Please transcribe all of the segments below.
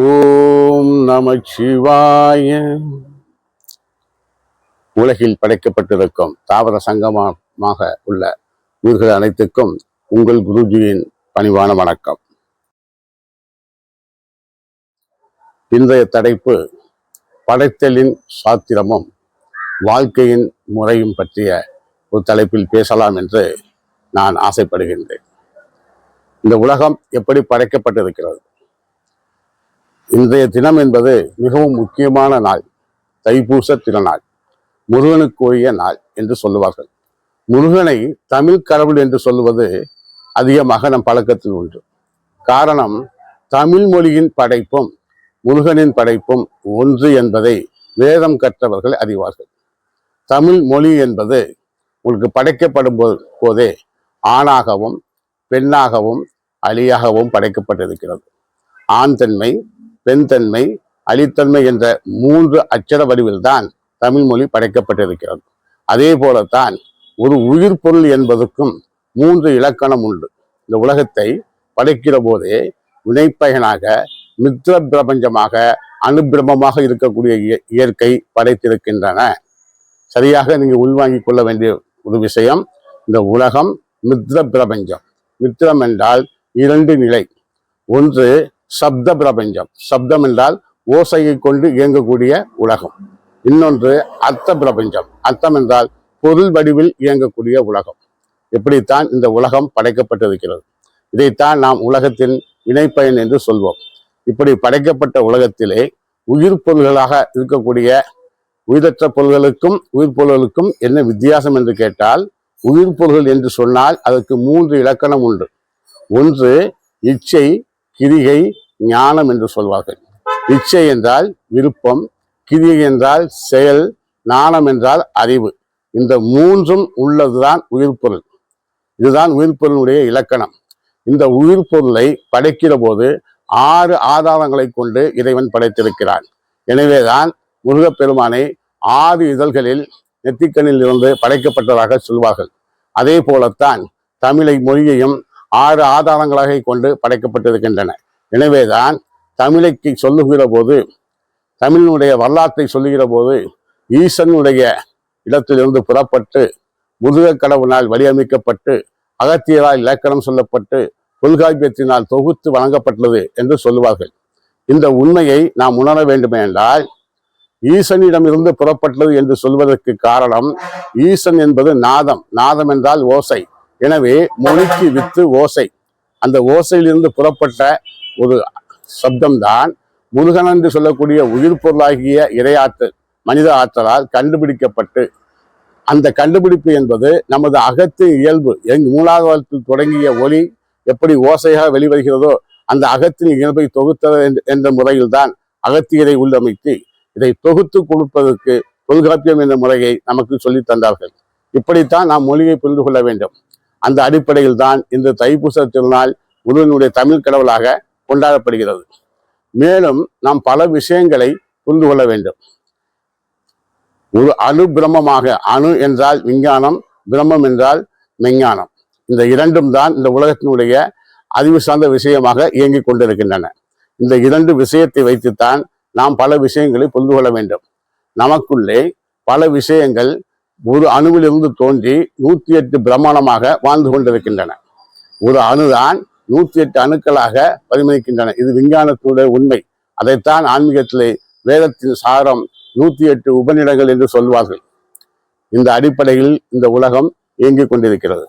ஓம் நம சிவாய. உலகில் படைக்கப்பட்டிருக்கும் தாவர சங்கமமாக உள்ள உயிர்கள் அனைத்துக்கும் உங்கள் குருஜியின் பணிவான வணக்கம். இன்றைய தலைப்பு படைத்தலின் சாத்திரமும் வாழ்க்கையின் முறையும் பற்றிய ஒரு தலைப்பில் பேசலாம் என்று நான் ஆசைப்படுகின்றேன். இந்த உலகம் எப்படி படைக்கப்பட்டிருக்கிறது? இன்றைய தினம் என்பது மிகவும் முக்கியமான நாள் தைப்பூச திருநாள் முருகனுக்குரிய நாள் என்று சொல்லுவார்கள். முருகனை தமிழ் கடவுள் என்று சொல்லுவது அதிகமாக நம் பழக்கத்தில் உண்டு. காரணம் தமிழ் மொழியின் படைப்பும் முருகனின் படைப்பும் ஒன்று என்பதை வேதம் கற்றவர்கள் அறிவார்கள். தமிழ் மொழி என்பது உங்களுக்கு படைக்கப்படும் போதே ஆணாகவும் பெண்ணாகவும் அழியாகவும் படைக்கப்பட்டிருக்கிறது. ஆண் தன்மை பெண்தன்மை அழித்தன்மை என்ற மூன்று அச்சர வடிவில்தான் தமிழ் மொழி படைக்கப்பட்டிருக்கிறது. அதே போலத்தான் ஒரு உயிர் பொருள் என்பதற்கும் மூன்று இலக்கணம் உண்டு. இந்த உலகத்தை படைக்கிற போதே வினைப்பயனாக மித்ர பிரபஞ்சமாக அனுபிரமமாக இருக்கக்கூடிய இய- இயற்கை படைத்திருக்கின்றன. சரியாக நீங்கள் உள்வாங்கிக் கொள்ள வேண்டிய ஒரு விஷயம் இந்த உலகம் மித்ர பிரபஞ்சம். மித்ரம் என்றால் இரண்டு நிலை. ஒன்று சப்த பிரபஞ்சம். சப்தம் என்றால் ஓசையை கொண்டு இயங்கக்கூடிய உலகம். இன்னொன்று அர்த்த பிரபஞ்சம். அர்த்தம் என்றால் பொருள் வடிவில் இயங்கக்கூடிய உலகம். இப்படித்தான் இந்த உலகம் படைக்கப்பட்டிருக்கிறது. இதைத்தான் நாம் உலகத்தின் வினைப்பயன் என்று சொல்வோம். இப்படி படைக்கப்பட்ட உலகத்திலே உயிர் பொருள்களாக இருக்கக்கூடிய உயிரற்ற பொருள்களுக்கும் உயிர் பொருள்களுக்கும் என்ன வித்தியாசம் என்று கேட்டால் உயிர் பொருள்கள் என்று சொன்னால் அதற்கு மூன்று இலக்கணம் உண்டு. ஒன்று இச்சை கிரிகை ஞானம் என்று சொல்வார்கள். இச்சை என்றால் விருப்பம் கிரிகை என்றால் செயல் ஞானம் என்றால் அறிவு. இந்த மூன்றும் உள்ளதுதான் உயிர் பொருள் இதுதான் உயிர் பொருளுடைய இலக்கணம். இந்த உயிர் பொருளை படைக்கிற போது ஆறு ஆதாரங்களை கொண்டு இறைவன் படைத்திருக்கிறான். எனவேதான் முருகப்பெருமானை ஆறு இதழ்களில் நெத்திக்கண்ணில் இருந்து படைக்கப்பட்டதாக சொல்வார்கள். அதே போலத்தான் தமிழை மொழியையும் ஆறு ஆதாரங்களாக கொண்டு படைக்கப்பட்டிருக்கின்றன. எனவேதான் தமிழைக்கு சொல்லுகிற போது தமிழினுடைய வரலாற்றை சொல்லுகிற போது ஈசனுடைய இடத்திலிருந்து புறப்பட்டு முருகக் கடவுளால் வடிவமைக்கப்பட்டு அகத்தியரால் இலக்கணம் சொல்லப்பட்டு தொல்காப்பியத்தினால் தொகுத்து வழங்கப்பட்டது என்று சொல்லுவார்கள். இந்த உண்மையை நாம் உணர வேண்டுமே என்றால் ஈசனிடமிருந்து புறப்பட்டது என்று சொல்வதற்கு காரணம் ஈசன் என்பது நாதம். நாதம் என்றால் ஓசை. எனவே மொழிக்கு வித்து ஓசை. அந்த ஓசையிலிருந்து புறப்பட்ட ஒரு சப்தம்தான் முருகன் என்று சொல்லக்கூடிய உயிர் பொருளாகிய இறையாற்று மனித ஆற்றலால் கண்டுபிடிக்கப்பட்டு. அந்த கண்டுபிடிப்பு என்பது நமது அகத்து இயல்பு எங் மூலாதாரத்தில் தொடங்கிய ஒளி எப்படி ஓசையாக வெளிவருகிறதோ அந்த அகத்தின் இயல்பை தொகுத்தது என்ற- என்ற முறையில்தான் அகத்தியரை உள்ளமைத்து இதை தொகுத்து கொடுப்பதற்கு தொல்காப்பியம் என்ற முறையை நமக்கு சொல்லித் தந்தார்கள். இப்படித்தான் நாம் மொழியை புரிந்து கொள்ள வேண்டும். அந்த அடிப்படையில் தான் இந்த தைப்பூச திருநாள் முருகனுடைய தமிழ் கடவுளாக கொண்டாடப்படுகிறது. மேலும் நாம் பல விஷயங்களை புரிந்து கொள்ள வேண்டும். ஒரு அணு பிரம்மமாக அணு என்றால் விஞ்ஞானம் பிரம்மம் என்றால் மெஞ்ஞானம். இந்த இரண்டும் தான் இந்த உலகத்தினுடைய அறிவு சார்ந்த விஷயமாக இயங்கிக் கொண்டிருக்கின்றன. இந்த இரண்டு விஷயத்தை வைத்துத்தான் நாம் பல விஷயங்களை புரிந்து கொள்ள வேண்டும். நமக்குள்ளே பல விஷயங்கள் ஒரு அணுவிலிருந்து தோன்றி நூத்தி எட்டு பிரமாணமாக வாழ்ந்து கொண்டிருக்கின்றன. ஒரு அணுதான் நூத்தி எட்டு அணுக்களாக பரிமளிக்கின்றன இது விஞ்ஞானத்துடைய உண்மை. அதைத்தான் ஆன்மீகத்திலே வேதத்தின் சாரம் நூத்தி எட்டு உபநிடங்கள் என்று சொல்வார்கள். இந்த அடிப்படையில் இந்த உலகம் இயங்கிக் கொண்டிருக்கிறது.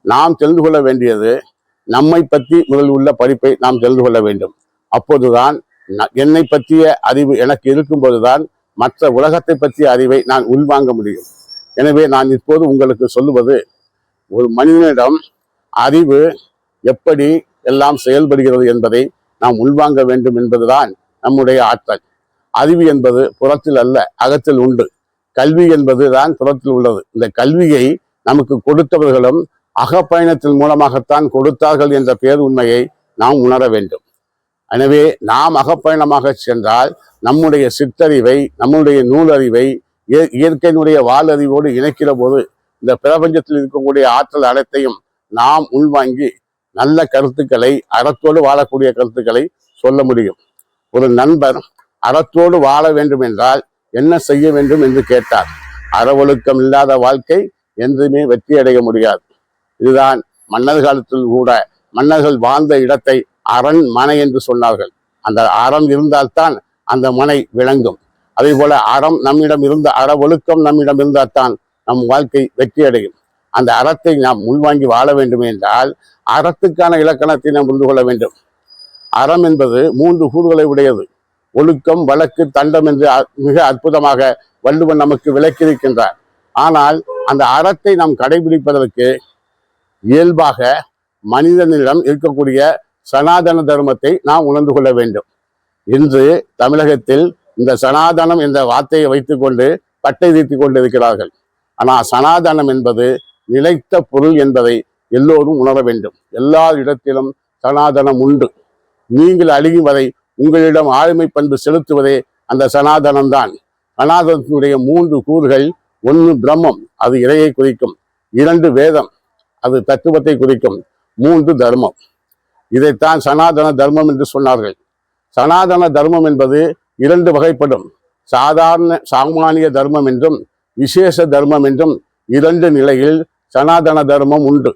நாம் தெரிந்து கொள்ள வேண்டியது நம்மை பற்றி முதல் உள்ள படிப்பை நாம் தெரிந்து கொள்ள வேண்டும். அப்போதுதான் ந- என்னை பற்றிய அறிவு எனக்கு இருக்கும்போதுதான் மற்ற உலகத்தை பற்றிய அறிவை நான் உள்வாங்க முடியும். எனவே நான் இப்போது உங்களுக்கு சொல்லுவது ஒரு மனிதனிடம் அறிவு எப்படி எல்லாம் செயல்படுகிறது என்பதை நாம் உள்வாங்க வேண்டும் என்பதுதான் நம்முடைய ஆற்றல். அறிவு என்பது புறத்தில் அல்ல அகத்தில் உண்டு. கல்வி என்பது தான் புறத்தில் உள்ளது. இந்த கல்வியை நமக்கு கொடுத்தவர்களும் அகப்பயணத்தின் மூலமாகத்தான் கொடுத்தார்கள் என்ற பேர் உண்மையை நாம் உணர வேண்டும். எனவே நாம் அகப்பயணமாக சென்றால் நம்முடைய சிற்றறிவை நம்முடைய நூலறிவை இய- இயற்கையினுடைய வாழறிவோடு இணைக்கிற போது இந்த பிரபஞ்சத்தில் இருக்கக்கூடிய ஆற்றல் அனைத்தையும் நாம் உள்வாங்கி நல்ல கருத்துக்களை அறத்தோடு வாழக்கூடிய கருத்துக்களை சொல்ல முடியும். ஒரு நண்பர் அறத்தோடு வாழ வேண்டும் என்றால் என்ன செய்ய வேண்டும் என்று கேட்டார். அறவொழுக்கம் இல்லாத வாழ்க்கை என்றுமே வெற்றி அடைய முடியாது. இதுதான் மன்னர் காலத்தில் கூட மன்னர்கள் வாழ்ந்த இடத்தை அரண் மனை என்று சொன்னார்கள். அந்த அறம் இருந்தால்தான் அந்த மனை விளங்கும். அதே போல அறம் நம்மிடம் இருந்த அற ஒழுக்கம் நம்மிடம் இருந்தால்தான் நம் வாழ்க்கை வெற்றி அடையும் அந்த அறத்தை நாம் உள்வாங்கி வாழ வேண்டும் என்றால் அறத்துக்கான இலக்கணத்தை நாம் புரிந்து கொள்ள வேண்டும். அறம் என்பது மூன்று கூறுகளை உடையது. ஒழுக்கம் வழக்கு தண்டம் என்று மிக அற்புதமாக வள்ளுவன் நமக்கு விளக்கியிருக்கின்றார். ஆனால் அந்த அறத்தை நாம் கடைபிடிப்பதற்கு இயல்பாக மனிதனிடம் இருக்கக்கூடிய சனாதன தர்மத்தை நாம் உணர்ந்து கொள்ள வேண்டும். இன்று தமிழகத்தில் இந்த சனாதனம் என்ற வார்த்தையை வைத்துக்கொண்டு பட்டை தீர்த்து கொண்டிருக்கிறார்கள். ஆனால் சனாதனம் என்பது நிலைத்த பொருள் என்பதை எல்லோரும் உணர வேண்டும். எல்லா இடத்திலும் சனாதனம் உண்டு. நீங்கள் அழியும் வரை உங்களிடம் ஆளுமை பண்பு செலுத்துவதே அந்த சனாதனம் தான். சனாதனத்தினுடைய மூன்று கூறுகள் ஒன்று பிரம்மம் அது இறையை குறிக்கும். இரண்டு வேதம் அது தத்துவத்தை குறிக்கும். மூன்று தர்மம். இதைத்தான் சனாதன தர்மம் என்று சொன்னார்கள். சனாதன தர்மம் என்பது இரண்டு வகைப்படும். சாதாரண சாமானிய தர்மம் என்றும் விசேஷ தர்மம் என்றும் இரண்டு நிலையில் சனாதன தர்மம் உண்டு.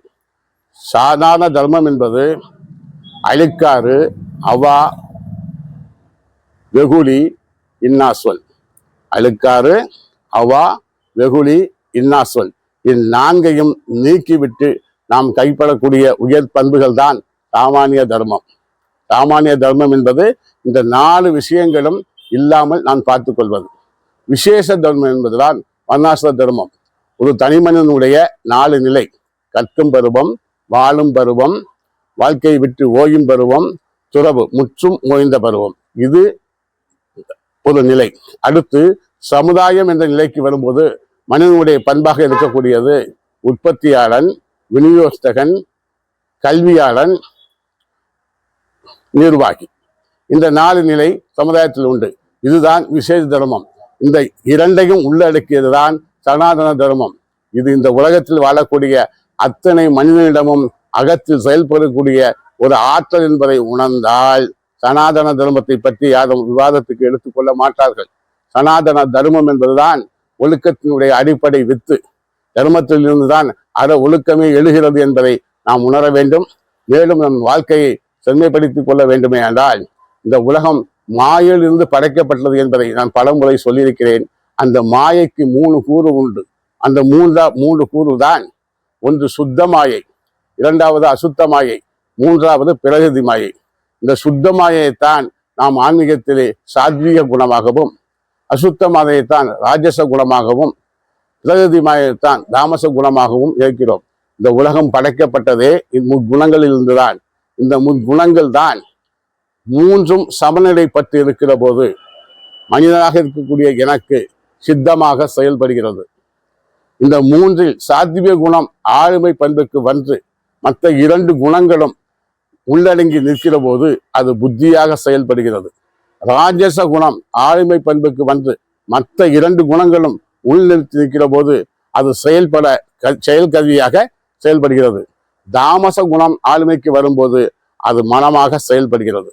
சாதாரண தர்மம் என்பது அழுக்காறு அவா வெகுளி இன்னாஸ்வல். அழுக்காறு அவா வெகுளி இன்னாஸ்வல். இந்நான்கையும் நீக்கிவிட்டு நாம் கைப்படக்கூடிய உயர் பண்புகள் தான் சாமானிய தர்மம். சாமானிய தர்மம் என்பது இந்த நாலு விஷயங்களும் இல்லாமல் நான் பார்த்து கொள்வது. விசேஷ தர்மம் என்பதுதான் வர்ணாசிர தர்மம். ஒரு தனிமனிதனுடைய நாலு நிலை. கற்கும் பருவம் வாழும் பருவம் வாழ்க்கையை விட்டு ஓயும் பருவம் துறவு முற்றும் ஓய்ந்த பருவம். இது ஒரு நிலை. அடுத்து சமுதாயம் என்ற நிலைக்கு வரும்போது மனிதனுடைய பண்பாக இருக்கக்கூடியது உற்பத்தியாளன் விநியோகஸ்தகன் கல்வியாளன் நிர்வாகி. இந்த நாலு நிலை சமுதாயத்தில் உண்டு. இதுதான் விசேஷ தர்மம். இந்த இரண்டையும் உள்ளடக்கியதுதான் சனாதன தர்மம். இது இந்த உலகத்தில் வாழக்கூடிய அத்தனை மனிதனிடமும் அகத்தில் செயல்படக்கூடிய ஒரு ஆற்றல் என்பதை உணர்ந்தால் சனாதன தர்மத்தை பற்றி யாரும் விவாதத்துக்கு எடுத்துக்கொள்ள மாட்டார்கள். சனாதன தர்மம் என்பதுதான் ஒழுக்கத்தினுடைய அடிப்படை வித்து. தர்மத்தில் தான் அற ஒழுக்கமே எழுகிறது என்பதை நாம் உணர வேண்டும். மேலும் நம் வாழ்க்கையை செம்மைப்படுத்திக் கொள்ள வேண்டுமே என்றால் இந்த உலகம் மாயிலிருந்து படைக்கப்பட்டது என்பதை நான் பலமுறை சொல்லியிருக்கிறேன். அந்த மாயைக்கு மூணு கூறு உண்டு. அந்த மூன்றா மூன்று கூறு தான் ஒன்று சுத்த மாயை இரண்டாவது அசுத்த மாயை மூன்றாவது பிரகதி மாயை. இந்த சுத்த மாயைத்தான் நாம் ஆன்மீகத்திலே சாத்வீக குணமாகவும் அசுத்த மாயைத்தான் ராஜச குணமாகவும் பிரகதி மாயைத்தான் தாமச குணமாகவும் இருக்கிறோம் இந்த உலகம் படைக்கப்பட்டதே இம்முக்குணங்களில் இருந்துதான் இந்த முக்குணங்கள் தான் மூன்றும் சமநிலைப்பட்டு இருக்கிற போது மனிதனாக இருக்கக்கூடிய எனக்கு சித்தமாக செயல்படுகிறது. இந்த மூன்றில் சாத்திய குணம் ஆளுமை பண்புக்கு வந்து மற்ற இரண்டு குணங்களும் உள்ளடங்கி நிற்கிற போது அது புத்தியாக செயல்படுகிறது. ராஜச குணம் ஆளுமை பண்புக்கு வந்து மற்ற இரண்டு குணங்களும் உள்நிறுத்தி நிற்கிற போது அது செயல்பட க- செயல் கருவியாக செயல்படுகிறது. தாமச குணம் ஆளுமைக்கு வரும்போது அது மனமாக செயல்படுகிறது.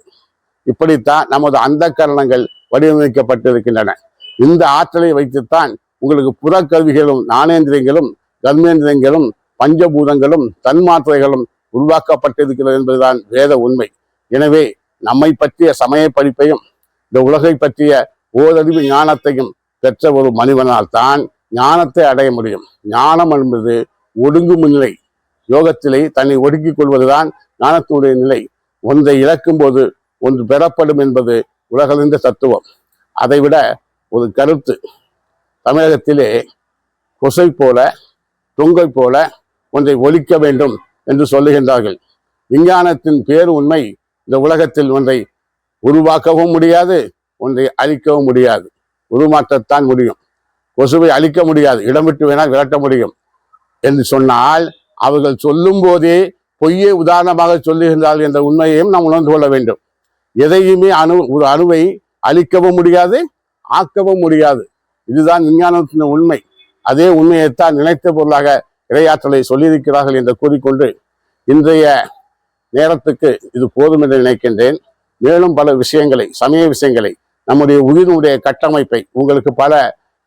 இப்படித்தான் நமது அந்த கரணங்கள் வடிவமைக்கப்பட்டிருக்கின்றன. இந்த ஆற்றலை வைத்துத்தான் உங்களுக்கு புறக்கருவிகளும் நாணேந்திரங்களும் கர்மேந்திரியங்களும் பஞ்சபூதங்களும் தன்மாத்திரைகளும் உருவாக்கப்பட்டிருக்கிறது என்பதுதான் வேத உண்மை. எனவே நம்மை பற்றிய சமய படிப்பையும் இந்த உலகை பற்றிய ஓரறிவு ஞானத்தையும் பெற்ற ஒரு மனிதனால் தான் ஞானத்தை அடைய முடியும். ஞானம் என்பது ஒடுங்கும் நிலை யோகத்திலே தன்னை ஒடுக்கிக் கொள்வதுதான் ஞானத்துடைய நிலை. ஒன்றை இழக்கும் போது ஒன்று பெறப்படும் என்பது உலகளந்த தத்துவம். அதைவிட ஒரு கருத்து. தமிழகத்திலே கொசை போல தொங்கை போல ஒன்றை ஒழிக்க வேண்டும் என்று சொல்லுகின்றார்கள். விஞ்ஞானத்தின் பேர் உண்மை. இந்த உலகத்தில் ஒன்றை உருவாக்கவும் முடியாது ஒன்றை அழிக்கவும் முடியாது. உருமாற்றத்தான் முடியும். கொசுவை அழிக்க முடியாது. இடம் விட்டு வேணால் விரட்ட முடியும். என்று சொன்னால் அவர்கள் சொல்லும் போதே பொய்யை உதாரணமாக சொல்லுகின்றார்கள் என்ற உண்மையையும் நாம் உணர்ந்து கொள்ள வேண்டும். எதையுமே அணு ஒரு அணுவை அழிக்கவும் முடியாது ஆக்கவும் முடியாது. இதுதான் விஞ்ஞானத்தின் உண்மை. அதே உண்மையைத்தான் நினைத்த பொருளாக இரையாற்றலை சொல்லியிருக்கிறார்கள் என்று கூறிக்கொண்டு இன்றைய நேரத்துக்கு இது போதும் என்று நினைக்கின்றேன். மேலும் பல விஷயங்களை சமய விஷயங்களை நம்முடைய உயிரினுடைய கட்டமைப்பை உங்களுக்கு பல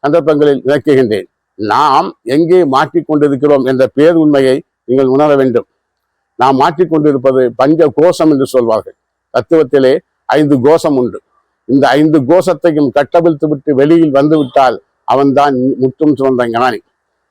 சந்தர்ப்பங்களில் விளக்குகின்றேன். நாம் எங்கே மாற்றிக்கொண்டிருக்கிறோம் என்ற பேர் உண்மையை நீங்கள் உணர வேண்டும். நாம் மாற்றிக்கொண்டிருப்பது பஞ்ச கோஷம் என்று சொல்வார்கள். தத்துவத்திலே ஐந்து கோஷம் உண்டு. இந்த ஐந்து கோஷத்தையும் கட்டவிழ்த்து விட்டு வெளியில் வந்துவிட்டால் அவன்தான் முற்றும் சுமந்த ஞானி.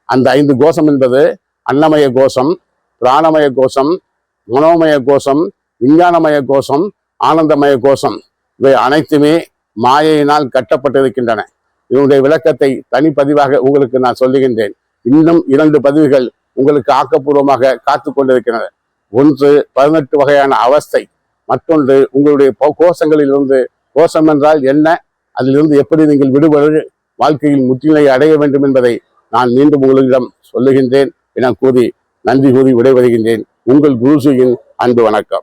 அந்த ஐந்து கோஷம் என்பது அன்னமய கோஷம் பிராணமய கோஷம் மனோமய கோஷம் விஞ்ஞானமய கோஷம் ஆனந்தமய கோஷம். இவை அனைத்துமே மாயையினால் கட்டப்பட்டிருக்கின்றன. இதனுடைய விளக்கத்தை தனிப்பதிவாக உங்களுக்கு நான் சொல்லுகின்றேன். இன்னும் இரண்டு பதிவுகள் உங்களுக்கு ஆக்கப்பூர்வமாக காத்து கொண்டிருக்கின்றன. ஒன்று பதினெட்டு வகையான அவஸ்தை. மற்றொன்று உங்களுடைய போ- கோஷங்களிலிருந்து கோஷம் என்றால் என்ன? அதிலிருந்து எப்படி நீங்கள் விடுபடு வாழ்க்கையில் முற்றுநிலை அடைய வேண்டும் என்பதை நான் மீண்டும் உங்களிடம் சொல்லுகின்றேன். என கூறி நன்றி கூறி விடைபெறுகின்றேன். உங்கள் குருசுயின் அன்பு வணக்கம்.